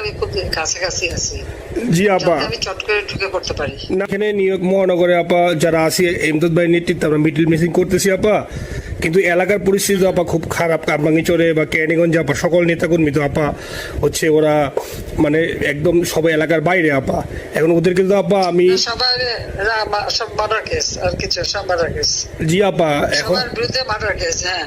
আমি খুব কাছাকাছি আছি। জি আপা। আমি চট করে ঢুকে পড়তে পারি। না, এখানে ইয়র্ক মহানগরে আপা যারা আছি এমদাদ ভাই নেতৃত্বে আমরা মিডিল মিসিং করতেছি আপা। কিন্তু এলাকার পরিস্থিতি আপা খুব খারাপ। কারমাঙ্গিচরে বা ক্যানিগঞ্জে আপা সকল নেতাকর্মী তো আপা হচ্ছে ওরা মানে একদম সবাই এলাকার বাইরে আপা। এখন ওদেরকে তো আপা আমি সবার সব মার্ডার কেস আর কিছু সব মার্ডার কেস জি আপা এখন বিরুদ্ধে মার্ডার কেস হ্যাঁ।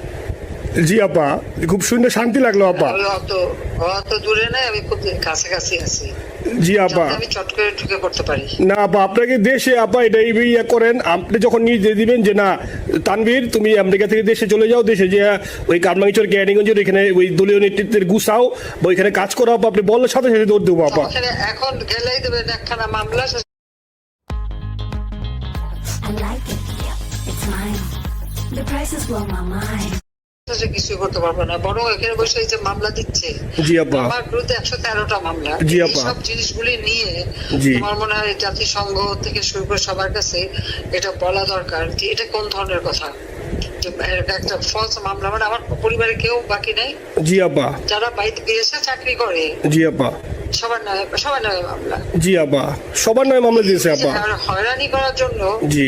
জি আপা খুব শুনে শান্তি লাগল আপা অত দূরে নাই আমি খুব কাছাকাছি আছি জি আপা আমি চট করে ঢুকে পড়তে পারি না আপা আপনাকে দেশে আপা এটা এই ইয়ে করেন আপনি যখন নির্দেশ দিবেন যে না তানভীর তুমি আমেরিকা থেকে দেশে চলে যাও দেশে যে ওই কারমাঙ্গিচর ক্যানিগঞ্জের এখানে ওই দলীয় নেতৃত্বের গুছাও বা ওইখানে কাজ করো আপা আপনি বললে সাথে সাথে দৌড় দেবো আপা এখন গেলেই দেবেন একখানা মামলা I like it. It's mine. The prices blow my mind. সে কিছুই করতে পারবে না। বরং এখানে বসে যে মামলা দিচ্ছে জি আপা। আমার বিরুদ্ধে একশো তেরোটা মামলা। জি আপা। সব জিনিসগুলি নিয়ে আমার মনে হয় জাতিসংঘ থেকে শুরু করে সবার কাছে এটা বলা দরকার যে এটা কোন ধরনের কথা? একটা ফলস মামলা মানে আমার পরিবারে কেউ বাকি নেই? জি আপা। যারা বাইরে বিদেশে চাকরি করে জি আপা। সবার নয় সবার নয় মামলা। জি আপা। সবার নয় মামলা দিয়েছে আপা। হয়রানি করার জন্য জি।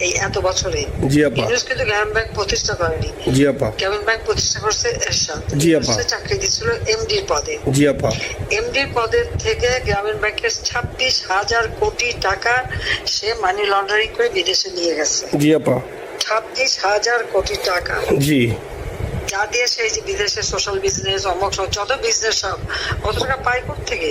এই এত বছরে। জি আপা। ইউনুস কিন্তু গ্রামীণ ব্যাংক প্রতিষ্ঠা করেনি। জি আপা। গ্রামীণ ব্যাংক প্রতিষ্ঠা করছে এরশাদ। জি, আপা। চাকরি দিচ্ছিল এমডির পদে। জি আপা। এমডির পদের থেকে গ্রামীণ ব্যাংকের ছাব্বিশ হাজার কোটি টাকা সে মানি লন্ডারিং করে বিদেশে নিয়ে গেছে। জি আপা। ছাব্বিশ হাজার কোটি টাকা। জি। যা দিয়ে সেই যে বিদেশে সোশ্যাল বিজনেস অমক যত বিজনেস সব কত টাকা পায় থেকে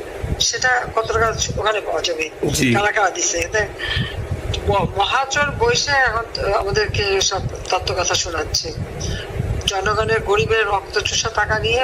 সেটা কত টাকা ওখানে পাওয়া যাবে। কারা কারা ম- মহাজন বৈশে এখন আমাদেরকে সব তত্ত্ব কথা শোনাচ্ছে। জনগণের গরিবের রক্ত চুষা টাকা নিয়ে